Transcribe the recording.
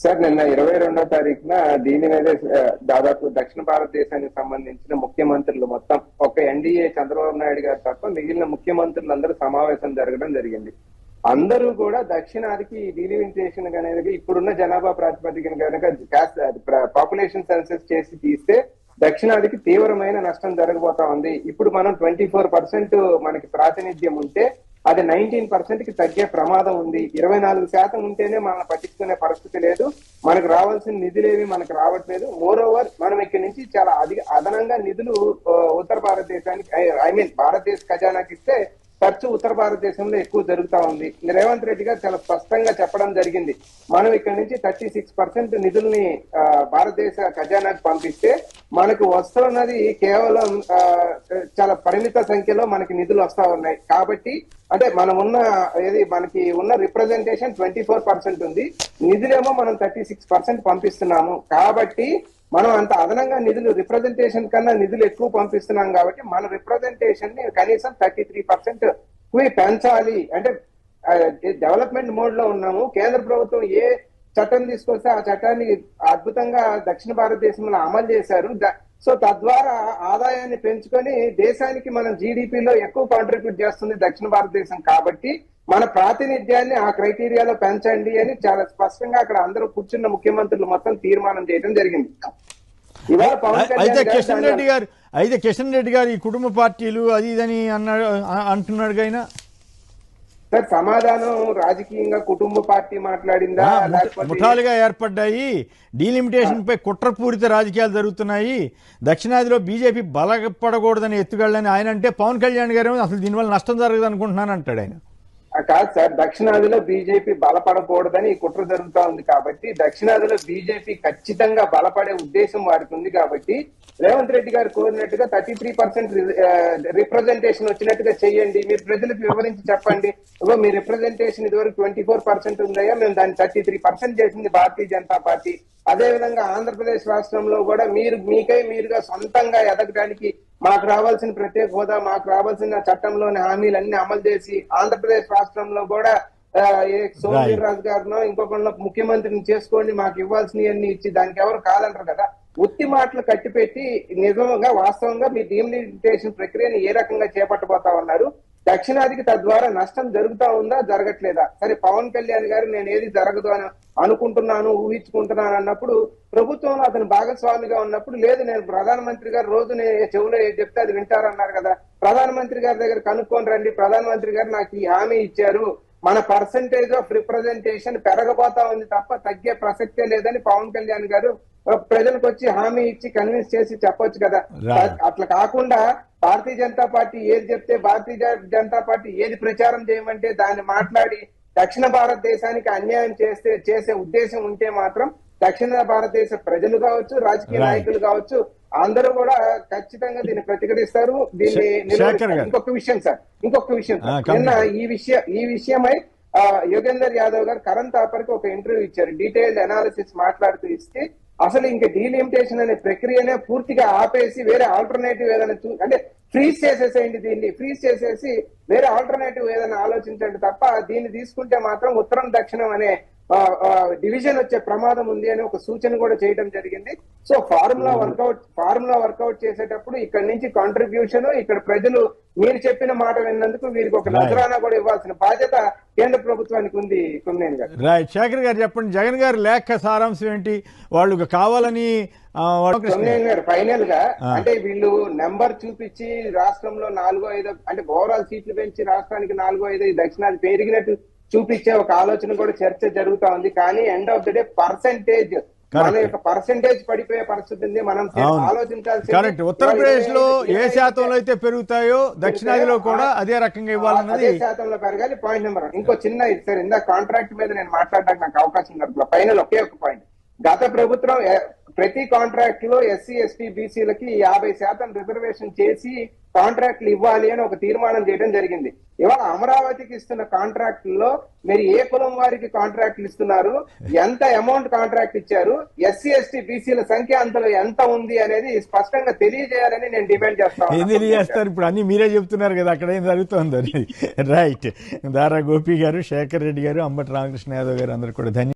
Sir నిన్న ఇరవై రెండో తారీఖున దీని మీద దాదాపు దక్షిణ భారతదేశానికి సంబంధించిన ముఖ్యమంత్రులు మొత్తం ఒక ఎన్డీఏ చంద్రబాబు నాయుడు గారు తప్ప మిగిలిన ముఖ్యమంత్రులందరూ సమావేశం జరగడం జరిగింది. అందరూ కూడా దక్షిణాదికి డీలిమిటేషన్ అనేది ఇప్పుడున్న జనాభా ప్రాతిపదికన కనుక పాపులేషన్ సెన్సెస్ చేసి తీస్తే దక్షిణాదికి తీవ్రమైన నష్టం జరగబోతా ఉంది. ఇప్పుడు మనం ట్వంటీ ఫోర్ పర్సెంట్ మనకి ప్రాతినిధ్యం ఉంటే అది నైన్టీన్ పర్సెంట్కి తగ్గే ప్రమాదం ఉంది. ఇరవై నాలుగు శాతం ఉంటేనే మనల్ని పట్టించుకునే పరిస్థితి లేదు. మనకు రావాల్సిన నిధులేవి మనకు రావట్లేదు. మోర్ ఓవర్ మనం ఇక్కడి నుంచి చాలా అధిక అదనంగా నిధులు ఉత్తర భారతదేశానికి ఐ మీన్ భారతదేశ ఖజానాకి ఇస్తే ఖర్చు ఉత్తర భారతదేశంలో ఎక్కువ జరుగుతా ఉంది. రేవంత్ రెడ్డి గారు చాలా స్పష్టంగా చెప్పడం జరిగింది. మనం ఇక్కడ నుంచి థర్టీ సిక్స్ పర్సెంట్ నిధుల్ని భారతదేశ ఖజానాకు పంపిస్తే మనకు వస్తున్నది కేవలం చాలా పరిమిత సంఖ్యలో మనకి నిధులు వస్తా ఉన్నాయి. కాబట్టి అంటే మనం ఉన్న ఏది మనకి ఉన్న రిప్రజెంటేషన్ ట్వంటీ ఫోర్ పర్సెంట్ ఉంది. నిధులేమో మనం థర్టీ సిక్స్ పర్సెంట్ పంపిస్తున్నాము. కాబట్టి మనం అంత అదనంగా నిధులు రిప్రజెంటేషన్ కన్నా నిధులు ఎక్కువ పంపిస్తున్నాం కాబట్టి మన రిప్రజెంటేషన్ని కనీసం థర్టీ త్రీ పర్సెంట్ పెంచాలి. అంటే డెవలప్మెంట్ మోడ్లో ఉన్నాము. కేంద్ర ప్రభుత్వం ఏ చట్టం తీసుకొస్తే ఆ చట్టాన్ని అద్భుతంగా దక్షిణ భారతదేశంలో అమలు చేశారు. సో తద్వారా ఆదాయాన్ని పెంచుకొని దేశానికి మనం జీడిపిలో ఎక్కువ కాంట్రిబ్యూట్ చేస్తుంది దక్షిణ భారతదేశం కాబట్టి మన ప్రాతినిధ్యాన్ని ఆ క్రైటీరియాలో పెంచండి అని చాలా స్పష్టంగా అక్కడ అందరూ కూర్చున్న ముఖ్యమంత్రులు మొత్తం తీర్మానం చేయడం జరిగింది. అయితే కిషన్ రెడ్డి గారు అయితే కిషన్ రెడ్డి గారు ఈ కుటుంబ పార్టీలు అది ఇదని అన్నాడు అంటున్నాడు ఆయన సార్ సమాధానం రాజకీయంగా కుటుంబ పార్టీ మాట్లాడిందా? ముఠాలుగా ఏర్పడ్డాయి. డీలిమిటేషన్ పై కుట్రపూరిత రాజకీయాలు జరుగుతున్నాయి. దక్షిణాదిలో బీజేపీ బలపడకూడదని ఎత్తుగళ్ళని ఆయన అంటే పవన్ కళ్యాణ్ గారు అసలు దీనివల్ల నష్టం జరగదు అనుకుంటున్నాను అంటాడు ఆయన. కాదు సార్ దక్షిణాదిలో బీజేపీ బలపడకూడదని ఈ కుట్ర జరుగుతా ఉంది కాబట్టి దక్షిణాదిలో బీజేపీ ఖచ్చితంగా బలపడే ఉద్దేశం వారికి ఉంది కాబట్టి రేవంత్ రెడ్డి గారు కోరినట్టుగా థర్టీ త్రీ పర్సెంట్ రిప్రజెంటేషన్ వచ్చినట్టుగా చెయ్యండి. మీరు ప్రజలకు వివరించి చెప్పండి. ఇగో మీ రిప్రజెంటేషన్ ఇదివరకు ట్వంటీ ఫోర్ పర్సెంట్ ఉందయ్యా మేము దాన్ని థర్టీ త్రీ పర్సెంట్ చేసింది భారతీయ జనతా పార్టీ. అదే విధంగా ఆంధ్రప్రదేశ్ రాష్ట్రంలో కూడా మీరు మీకై మీరుగా సొంతంగా ఎదగడానికి మాకు రావాల్సిన ప్రత్యేక హోదా మాకు రావాల్సిన చట్టంలోని హామీలన్నీ అమలు చేసి ఆంధ్రప్రదేశ్ రాష్ట్రంలో కూడా సోమవీర్ రాజు గారినో ఇంకొకరినో ముఖ్యమంత్రిని చేసుకోండి మాకు ఇవ్వాల్సినవన్నీ ఇచ్చి దానికి ఎవరు కాదంటారు కదా? ఉత్తి మాటలు కట్టిపెట్టి నిజంగా వాస్తవంగా మీ డీమిలిటేషన్ ప్రక్రియని ఏ రకంగా చేపట్టబోతా ఉన్నారు? దక్షిణాదికి తద్వారా నష్టం జరుగుతా ఉందా జరగట్లేదా? సరే పవన్ కళ్యాణ్ గారు నేను ఏది జరగదు అని అనుకుంటున్నాను ఊహించుకుంటున్నాను అన్నప్పుడు ప్రభుత్వంలో అతను భాగస్వామిగా ఉన్నప్పుడు లేదు నేను ప్రధానమంత్రి గారు రోజు నేను చెవులో ఏది చెప్తే అది వింటారన్నారు కదా. ప్రధానమంత్రి గారి దగ్గర కనుక్కొని రండి. ప్రధానమంత్రి గారు నాకు ఈ హామీ ఇచ్చారు. మన పర్సంటేజ్ ఆఫ్ రిప్రజెంటేషన్ పెరగబోతా ఉంది తప్ప తగ్గే ప్రసక్తే లేదని పవన్ కళ్యాణ్ గారు ప్రజలకు వచ్చి హామీ ఇచ్చి కన్విన్స్ చేసి చెప్పొచ్చు కదా. అట్లా కాకుండా భారతీయ జనతా పార్టీ ఏది చెప్తే భారతీయ జనతా పార్టీ ఏది ప్రచారం చేయమంటే దాన్ని మాట్లాడి దక్షిణ భారతదేశానికి అన్యాయం చేస్తే చేసే ఉద్దేశం ఉంటే మాత్రం దక్షిణ భారతదేశ ప్రజలు కావచ్చు రాజకీయ. నాయకులు కావచ్చు అందరూ కూడా ఖచ్చితంగా దీన్ని ప్రతిఘటిస్తారు దీన్ని. ఇంకొక విషయం సార్ ఇంకొక విషయం నిన్న. ఈ విషయ ఈ విషయమై యోగేందర్ యాదవ్ గారు కరణ్ తాపర్కి ఒక ఇంటర్వ్యూ ఇచ్చారు డీటెయిల్డ్ అనాలిసిస్ మాట్లాడుతూ ఇస్తే అసలు ఇంకా డీలిమిటేషన్ అనే ప్రక్రియనే పూర్తిగా ఆపేసి వేరే ఆల్టర్నేటివ్ ఏదైనా చూ అంటే ఫ్రీజ్ చేసేసేయండి దీన్ని. ఫ్రీజ్ చేసేసి వేరే ఆల్టర్నేటివ్ ఏదైనా ఆలోచించండి తప్ప దీన్ని తీసుకుంటే మాత్రం ఉత్తరం దక్షిణం అనే డివిజన్ వచ్చే ప్రమాదం ఉంది అని ఒక సూచన కూడా చేయడం జరిగింది. So formula work out formula work out చేసేటప్పుడు ఇక్కడ నుంచి కాంట్రిబ్యూషన్ ఇక్కడ ప్రజలు మీరు చెప్పిన మాట విన్నందుకు వీరికి ఒక. నజరానా కూడా ఇవ్వాల్సిన బాధ్యత కేంద్ర ప్రభుత్వానికి ఉంది కుమ్మేని గారు రైట్ శేఖర్ గారు చెప్పండి జగన్ గారి లేఖ సారాంశం ఏంటి? వాళ్ళు కావాలని గారు ఫైనల్గా. అంటే వీళ్ళు నెంబర్ చూపించి రాష్ట్రంలో నాలుగో ఐదో అంటే ఓవరాల్ సీట్లు పెంచి రాష్ట్రానికి నాలుగో ఐదో దక్షిణాది పెరిగినట్టు చూపించే ఒక ఆలోచన కూడా చర్చ జరుగుతా ఉంది. కానీ end of the day percentage మన. యొక్క పర్సంటేజ్ పడిపోయే పరిస్థితి ఉంది. మనం ఆలోచించాల్సి కరెక్ట్ ఉత్తరప్రదేశ్లో ఏ శాతంలో అయితే పెరుగుతాయో దక్షిణాదిలో కూడా అదే రకంగా ఇవ్వాలన్నది శాతంలో పెరగాలి. Point number. ఇంకో చిన్న సార్ ఇందా కాంట్రాక్ట్ మీద నేను మాట్లాడడానికి నాకు అవకాశం దొరకలేదు. ఫైనల్ ఒకే ఒక పాయింట్ గత ప్రభుత్వం ప్రతి కాంట్రాక్ట్లో ఎస్సీ ఎస్టీ బీసీలకి యాభై శాతం రిజర్వేషన్ చేసి కాంట్రాక్ట్లు ఇవ్వాలి అని ఒక తీర్మానం చేయడం జరిగింది. ఇవాళ అమరావతికి ఇస్తున్న కాంట్రాక్ట్లో మీరు ఏ కులం వారికి కాంట్రాక్ట్లు ఇస్తున్నారు? ఎంత అమౌంట్ కాంట్రాక్ట్ ఇచ్చారు? ఎస్సీ ఎస్టీ బీసీల సంఖ్య అంతలో ఎంత ఉంది అనేది స్పష్టంగా తెలియజేయాలని నేను డిమాండ్ చేస్తాను ఏం తెలియజేస్తారు? ఇప్పుడు అన్ని మీరే చెప్తున్నారు కదా అక్కడ ఏం జరుగుతుంది రైట్ దారా గోపి గారు శేఖర్ రెడ్డి గారు అంబటి రామకృష్ణ యాదవ్ గారు అందరు కూడా ధన్య